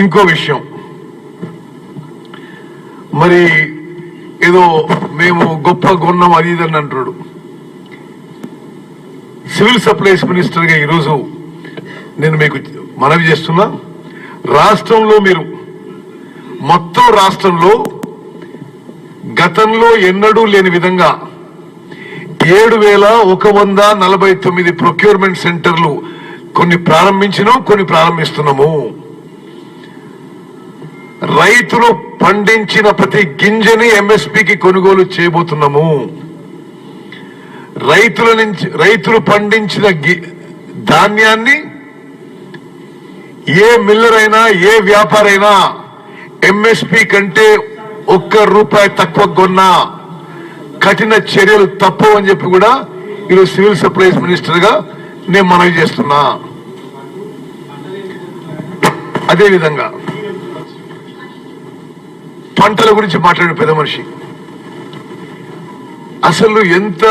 ఇంకో విషయం. మరి ఏదో మేము గొప్ప గున్నం అది ఇదని అని అంటున్నాడు సివిల్ సప్లైస్ మినిస్టర్గా ఈరోజు నేను మీకు మనవి చేస్తున్నా. రాష్ట్రంలో మీరు మొత్తం రాష్ట్రంలో గతంలో ఎన్నడూ లేని విధంగా ఏడు వేల ఒక వంద నలభై తొమ్మిది ప్రొక్యూర్మెంట్ సెంటర్లు కొన్ని ప్రారంభించినాం కొన్ని ప్రారంభిస్తున్నాము. రైతులు పండించిన ప్రతి గింజని ఎంఎస్పికి కొనుగోలు చేయబోతున్నాము. రైతుల నుంచి రైతులు పండించిన ధాన్యాన్ని ఏ మిల్లర్ అయినా ఏ వ్యాపారైనా ఎంఎస్పి కంటే ఒక్క రూపాయి తక్కువ కొన్నా కఠిన చర్యలు తప్పవు అని చెప్పి కూడా ఈరోజు సివిల్ సప్లైస్ మినిస్టర్గా నేను మనవి చేస్తున్నా. అదేవిధంగా పంటల గురించి మాట్లాడే పెద్ద మనిషి. అసలు ఎంత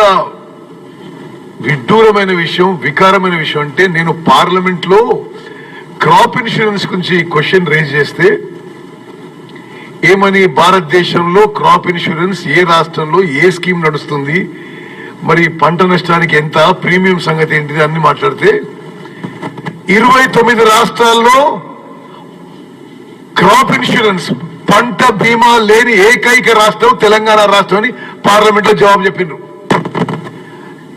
విడ్డూరమైన విషయం వికారమైన విషయం అంటే నేను పార్లమెంట్లో క్రాప్ ఇన్సూరెన్స్ గురించి క్వశ్చన్ రేజ్ చేస్తే ఏమని భారతదేశంలో క్రాప్ ఇన్సూరెన్స్ ఏ రాష్ట్రంలో ఏ స్కీమ్ నడుస్తుంది మరి పంట నష్టానికి ఎంత ప్రీమియం సంగతి ఏంటిది అన్ని మాట్లాడితే ఇరవై తొమ్మిది రాష్ట్రాల్లో క్రాప్ ఇన్సూరెన్స్ పంట బీమా లేని ఏకైక రాష్ట్రం తెలంగాణ రాష్ట్రం అని పార్లమెంట్లో జవాబు చెప్పిండ్రు.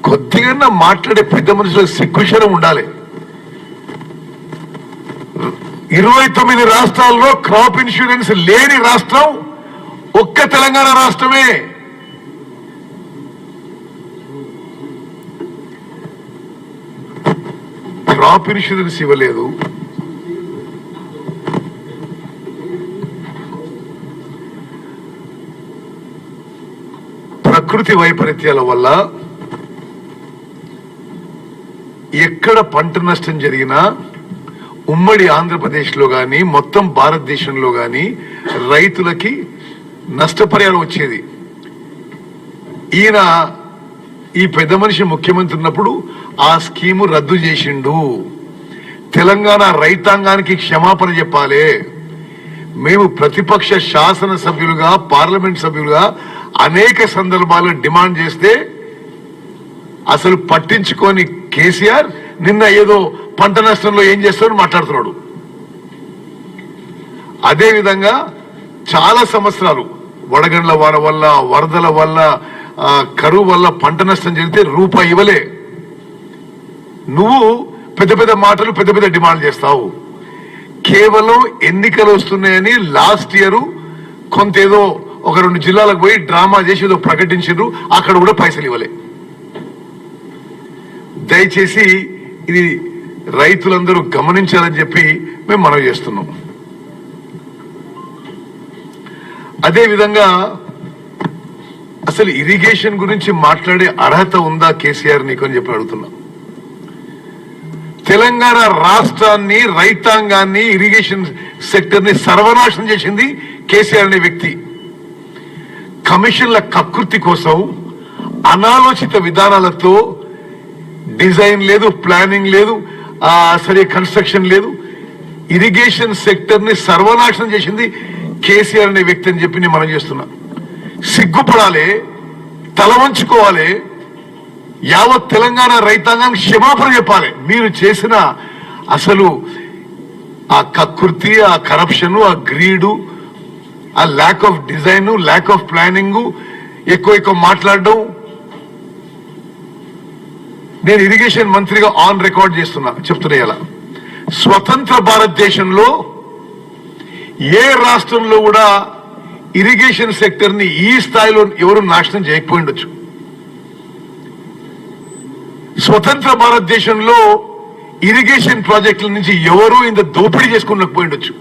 కొద్దిగా మాట్లాడే పెద్ద మనుషులకు సిగ్గుశరం ఉండాలి. ఇరవై తొమ్మిది రాష్ట్రాల్లో క్రాప్ ఇన్సూరెన్స్ లేని రాష్ట్రం ఒక్క తెలంగాణ రాష్ట్రమే. క్రాప్ ఇన్సూరెన్స్ ఇవ్వలేదు. ప్రకృతి వైపరీత్యాల వల్ల ఎక్కడ పంట నష్టం జరిగినా ఉమ్మడి ఆంధ్రప్రదేశ్లో కానీ మొత్తం భారతదేశంలో కానీ రైతులకి నష్టపరిహారం వచ్చేది. ఈయన ఈ పెద్ద మనిషి ముఖ్యమంత్రి ఉన్నప్పుడు ఆ స్కీము రద్దు చేసిండు. తెలంగాణ రైతాంగానికి క్షమాపణ చెప్పాలి. మేము ప్రతిపక్ష శాసన సభ్యులుగా పార్లమెంట్ సభ్యులుగా అనేక సందర్భాలు డిమాండ్ చేస్తే అసలు పట్టించుకొని కేసీఆర్ నిన్న ఏదో పంట నష్టంలో ఏం చేస్తాడో మాట్లాడుతున్నాడు. అదేవిధంగా చాలా సంవత్సరాలు వడగండ్ల వాన వల్ల వరదల వల్ల కరువు వల్ల పంట నష్టం జరిగితే రూపాయి ఇవ్వలే. నువ్వు పెద్ద పెద్ద మాటలు పెద్ద పెద్ద డిమాండ్ చేస్తావు. కేవలం ఎన్నికలు వస్తున్నాయని లాస్ట్ ఇయర్ కొంత ఏదో ఒక రెండు జిల్లాలకు పోయి డ్రామా చేసి ఏదో ప్రకటించారు అక్కడ కూడా పైసలు ఇవ్వలే. దయచేసి ఇది రైతులందరూ గమనించాలని చెప్పి మేము మనవి చేస్తున్నాం. అదే విధంగా అసలు ఇరిగేషన్ గురించి మాట్లాడే అర్హత ఉందా కేసీఆర్ నీకు అని చెప్పి అడుగుతున్నా. తెలంగాణ రాష్ట్రాన్ని రైతాంగాన్ని ఇరిగేషన్ సెక్టర్ని సర్వనాశనం చేసింది కేసీఆర్ అనే వ్యక్తి. కమిషన్ల కకృతి కోసం అనాలోచిత విధానాలతో డిజైన్ లేదు ప్లానింగ్ లేదు సరే కన్స్ట్రక్షన్ లేదు. ఇరిగేషన్ సెక్టర్ని సర్వనాశనం చేసింది కేసీఆర్ అనే వ్యక్తి అని చెప్పి నేను మనం చేస్తున్నా. సిగ్గుపడాలి తల వంచుకోవాలి యావత్ తెలంగాణ రైతాంగానికి క్షమాపణ చెప్పాలి. మీరు చేసిన అసలు ఆ కకృతి ఆ corruption uh greed uh lack of design lack of planning ఎక్కువ ఎక్కువ మాట్లాడడం. నేను ఇరిగేషన్ మంత్రిగా ఆన్ రికార్డ్ చేస్తున్నా చెప్తున్నా ఇలా. స్వతంత్ర భారతదేశంలో ఏ రాష్ట్రంలో కూడా ఇరిగేషన్ సెక్టర్ని ఈ స్థాయిలో ఎవరు నాశనం చేయకపోయిండొచ్చు స్వతంత్ర భారతదేశంలో ఇరిగేషన్ ప్రాజెక్టుల నుంచి ఎవరు ఇంత దోపిడీ చేసుకున్నకపోయిండొచ్చు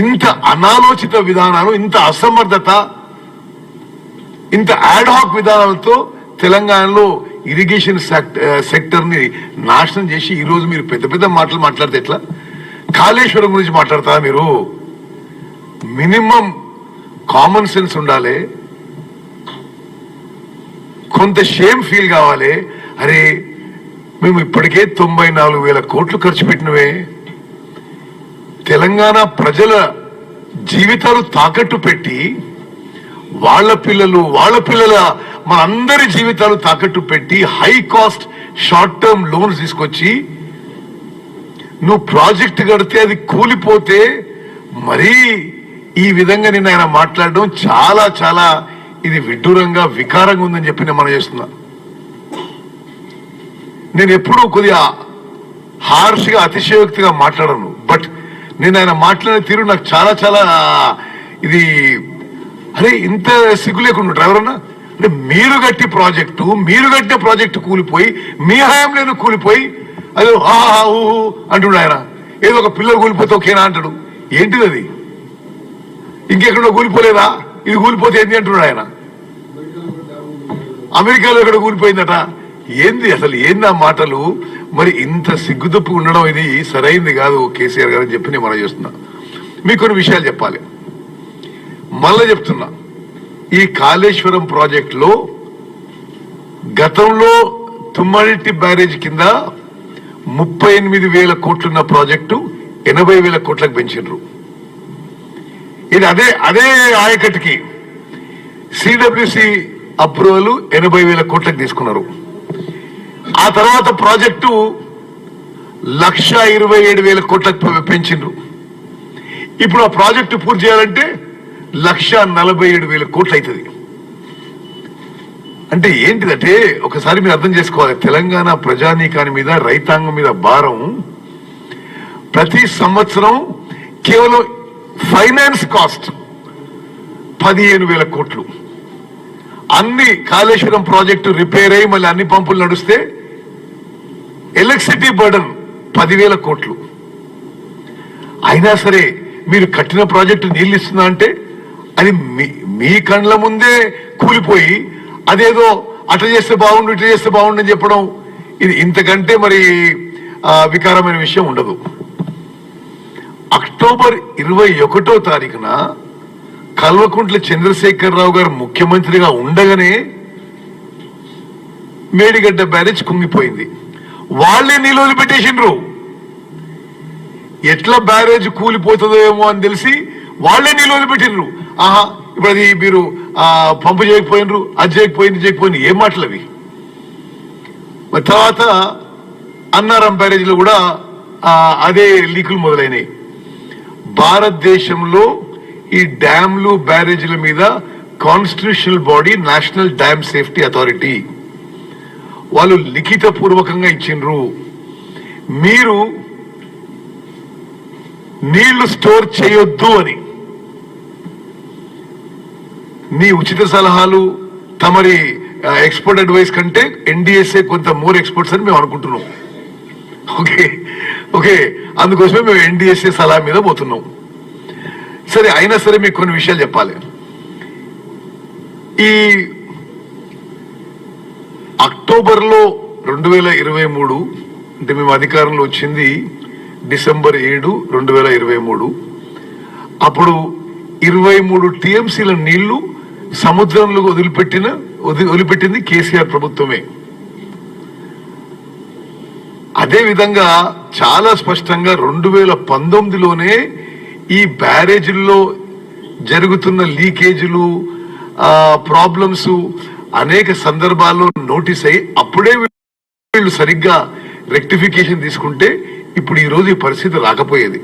ఇంత అనాలోచిత విధానాలు ఇంత అసమర్థత ఇంత యాడ్హాక్ విధానాలతో తెలంగాణలో ఇరిగేషన్ సెక్టర్ని నాశనం చేసి ఈ రోజు మీరు పెద్ద పెద్ద మాటలు మాట్లాడితే ఎట్లా? కాళేశ్వరం గురించి మాట్లాడతారా మీరు? మినిమం కామన్ సెన్స్ ఉండాలి. కొంత షేమ్ ఫీల్ కావాలి. అరే మేము ఇప్పటికే తొంభై నాలుగు వేల కోట్లు ఖర్చు పెట్టినవే. తెలంగాణ ప్రజల జీవితాలు తాకట్టు పెట్టి వాళ్ళ పిల్లలు వాళ్ళ పిల్లల మనందరి జీవితాలు తాకట్టు పెట్టి high cost short term loans తీసుకొచ్చి నువ్వు ప్రాజెక్ట్ కడితే అది కూలిపోతే మరీ ఈ విధంగా నిన్న ఆయన మాట్లాడడం చాలా చాలా ఇది విడ్డూరంగా వికారంగా ఉందని చెప్పి నేను మనం చేస్తున్నా. నేను ఎప్పుడూ కొద్దిగా హార్ష్గా అతిశయోక్తిగా మాట్లాడను. బట్ నేను ఆయన మాట్లాడే తీరు నాకు చాలా చాలా ఇది అరే ఇంత సిగ్గు లేకుండా డ్రైవర్ అన్నా అంటే మీరు కట్టి ప్రాజెక్టు మీరు కట్టిన ప్రాజెక్టు కూలిపోయి మీ హయాంలో కూలిపోయి అది హా హా, ఊ ఊ ఆయన. ఏదో ఒక పిల్లలు కూలిపోతే ఓకేనా అంటాడు. ఏంటిది అది? ఇంకెక్కడో కూలిపోలేదా? ఇది కూలిపోతే ఏంది అంటున్నాడు ఆయన. అమెరికాలో ఇక్కడ కూలిపోయిందట. ఏంది అసలు ఏంది ఆ మాటలు? మరి ఇంత సిగ్గుదప్పు ఉండడం ఇది సరైంది కాదు కేసీఆర్ గారు అని చెప్పి నేను మనం చేస్తున్నా. మీకు కొన్ని విషయాలు చెప్పాలి. మళ్ళా చెప్తున్నా. ఈ కాళేశ్వరం ప్రాజెక్టులో గతంలో తుమ్మడిట్టి బ్యారేజ్ కింద ముప్పై ఎనిమిది వేల కోట్లున్న ప్రాజెక్టు ఎనభై వేల కోట్లకు పెంచిండ్రు ఇది అదే అదే ఆయకట్టుకి. సిడబ్ల్యూసి అప్రూవల్ ఎనభై వేల కోట్లకు తీసుకున్నారు. ఆ తర్వాత ప్రాజెక్టు లక్ష ఇరవై ఏడు వేల కోట్లకు పెంచిండ్రు. ఇప్పుడు ఆ ప్రాజెక్టు పూర్తి చేయాలంటే లక్ష నలభై ఏడు వేల కోట్లు అవుతుంది అంటే ఏంటిదంటే ఒకసారి మీరు అర్థం చేసుకోవాలి. తెలంగాణ ప్రజానీకాని మీద రైతాంగం మీద భారం ప్రతి సంవత్సరం కేవలం ఫైనాన్స్ కాస్ట్ పదిహేను వేల కోట్లు. అన్ని కాళేశ్వరం ప్రాజెక్టు రిపేర్ అయ్యి మళ్ళీ అన్ని పంపులు నడుస్తే ఎలక్ట్రిసిటీ బర్డన్ పదివేల కోట్లు. అయినా సరే మీరు కట్టిన ప్రాజెక్టు నీళ్ళు ఇస్తున్నా అంటే అది మీ మీ కండ్ల ముందే కూలిపోయి అదేదో అట్లా చేస్తే బాగుండు ఇట్లా చేస్తే బాగుండు అని చెప్పడం ఇది ఇంతకంటే మరి వికారమైన విషయం ఉండదు. అక్టోబర్ ఇరవై ఒకటో తారీఖున కల్వకుంట్ల చంద్రశేఖరరావు గారు ముఖ్యమంత్రిగా ఉండగానే మేడిగడ్డ బ్యారేజ్ కుంగిపోయింది. వాళ్ళే నీళ్ళు పెట్టేసిండ్రు ఎట్లా బ్యారేజ్ కూలిపోతుందో ఏమో అని తెలిసి వాళ్ళే నీళ్ళు పెట్టిండ్రు ఆహా ఇప్పుడు అది మీరు ఆ, పంపు చేయకపోయినరు అది చేయకపోయింది చేయకపోయింది ఏం మాటలు అవి? తర్వాత అన్నారం బ్యారేజ్లో కూడా ఆ, అదే లీకులు మొదలైనవి భారతదేశంలో ఈ డ్యామ్లు బ్యారేజీల మీద constitutional body national dam safety authority. వాళ్ళు లిఖిత పూర్వకంగా ఇచ్చిండ్రు. మీరు నీళ్ళు స్టోర్ చేయొద్దు అని. నీ ఉచిత సలహాలు తమరి ఎక్స్పర్ట్ అడ్వైస్ కంటే ఎన్డిఎస్ఏ కొంత మోర్ ఎక్స్పర్ట్స్ అని మేము అనుకుంటున్నాం. Okay okay. అందుకోసమే మేము ఎన్డిఎస్ఏ సలహా మీద పోతున్నాం. సరే అయినా సరే మీకు కొన్ని విషయాలు చెప్పాలి. ఈ అక్టోబర్లో రెండు వేల ఇరవై మూడు అంటే మేము అధికారంలో వచ్చింది డిసెంబర్ ఏడు రెండు వేల ఇరవై మూడు. అప్పుడు ఇరవై మూడు టీఎంసీల నీళ్ళు సముద్రంలో వదిలిపెట్టిన వదిలి- వదిలిపెట్టింది కేసీఆర్ ప్రభుత్వమే. అదే విధంగా చాలా స్పష్టంగా రెండు వేల పంతొమ్మిదిలోనే ఈ బ్యారేజీల్లో జరుగుతున్న లీకేజీలు ప్రాబ్లమ్స్ అనేక సందర్భాల్లో నోటీస్ అయ్యి అప్పుడే వీళ్ళు సరిగ్గా రెక్టిఫికేషన్ తీసుకుంటే ఇప్పుడు ఈ రోజు ఈ పరిస్థితి రాకపోయేది.